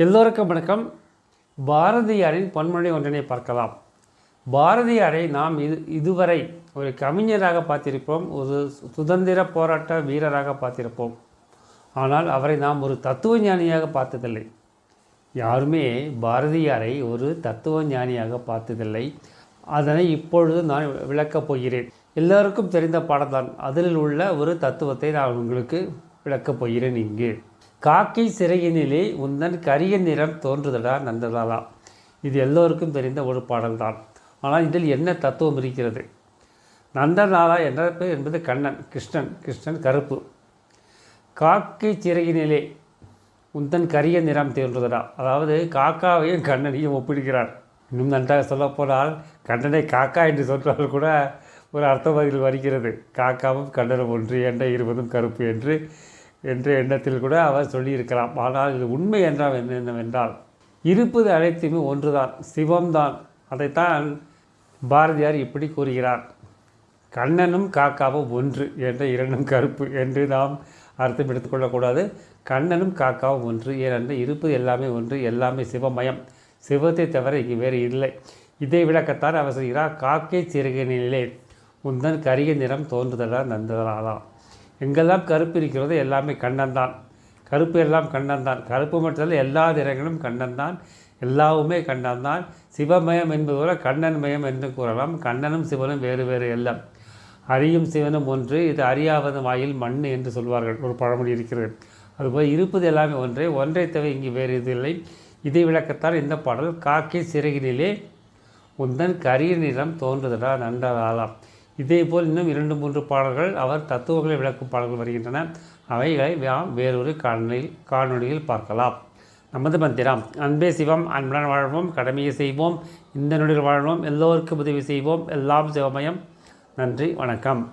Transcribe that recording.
எல்லோருக்கும் வணக்கம். பாரதியாரின் பொன்மொழி ஒன்றினை பார்க்கலாம். பாரதியாரை நாம் இது இதுவரை ஒரு கவிஞராக பார்த்திருப்போம் ஒரு சுதந்திர போராட்ட வீரராக பார்த்திருப்போம். ஆனால் அவரை நாம் ஒரு தத்துவ ஞானியாக பார்த்ததில்லை. யாருமே பாரதியாரை ஒரு தத்துவ ஞானியாக பார்த்ததில்லை. அதனை இப்பொழுது நான் விளக்கப் போகிறேன். எல்லோருக்கும் தெரிந்த பாடம்தான். அதில் உள்ள ஒரு தத்துவத்தை நான் உங்களுக்கு விளக்கப் போகிறேன் இங்கு. காக்கை சிறையினிலே உந்தன் கரிய நிறம் தோன்றுதடா நந்ததாலாம் இது எல்லோருக்கும் தெரிந்த ஒரு பாடல்தான். ஆனால் இதில் என்ன தத்துவம் இருக்கிறது? நந்தநாளா என்ற பேர் என்பது கண்ணன் கிருஷ்ணன் கிருஷ்ணன் கருப்பு. காக்கை சிறையினிலே உந்தன் கரிய நிறம் தோன்றுதடா. அதாவது காக்காவையும் கண்ணனையும் ஒப்பிடுகிறார். இன்னும் நன்றாக சொல்லப்போனால் கண்ணனை காக்கா என்று சொன்னால் கூட ஒரு அர்த்த அதில் வருகிறது. காக்காவும் கண்ணனும் ஒன்று என்ற இருவதும் கருப்பு என்று என்ற எண்ணத்தில் கூட அவர் சொல்லியிருக்கலாம். ஆனால் இது உண்மை என்றால் என்னவென்றால் இருப்பது அனைத்துமே ஒன்றுதான் சிவம்தான். அதைத்தான் பாரதியார் இப்படி கூறுகிறார். கண்ணனும் காக்காவும் ஒன்று என்ற இரண்டும் கருப்பு என்று நாம் அர்த்தம் எடுத்துக்கொள்ளக்கூடாது கண்ணனும் காக்காவும் ஒன்று ஏனென்ற இருப்பது எல்லாமே ஒன்று எல்லாமே சிவமயம். சிவத்தை தவிர இங்கு வேறு இல்லை. இதை விளக்கத்தான் அவர் சொல்கிறார் காக்கை சிறுகினிலே உந்தன் கரிய நிறம் தோன்றுதலாக நந்ததலாதான் எங்கெல்லாம் கருப்பு இருக்கிறதோ எல்லாமே கண்ணன் தான் கருப்பு எல்லாம் கண்ணன் தான் கருப்பு மட்டுமல்ல எல்லா நிறங்களும் கண்ணன் தான் எல்லாவுமே கண்ணன் தான் சிவமயம் என்பது போல கண்ணன் மயம் என்று கூறலாம். கண்ணனும் சிவனும் வேறு வேறு எல்லாம். அறியும் சிவனும் ஒன்று இது அறியாவது வாயில் மண் என்று சொல்வார்கள். ஒரு பழமொழி இருக்கிறது. அதுபோல் இருப்பது எல்லாமே ஒன்றே. ஒன்றை தவிர இங்கு வேறு இது இல்லை. இதை விளக்கத்தான் இந்த பாடல் காக்கை சிறகினிலே உந்தன் கரிய நிறம் தோன்றுதடா நன்றதாலாம் இதேபோல் இன்னும் இரண்டு மூன்று பாடல்கள் அவர் தத்துவங்களை விளக்கும் பாடல்கள் வருகின்றன. அவைகளை நாம் வேறொரு காணொலியில் காணொலியில் பார்க்கலாம். நமது மந்திரம் அன்பே சிவம் அன்புடன் வாழ்வோம் கடமையை செய்வோம் இந்த நொடியில் வாழ்வோம் எல்லோருக்கும் உதவி செய்வோம் எல்லாம் சிவமயம். நன்றி வணக்கம்.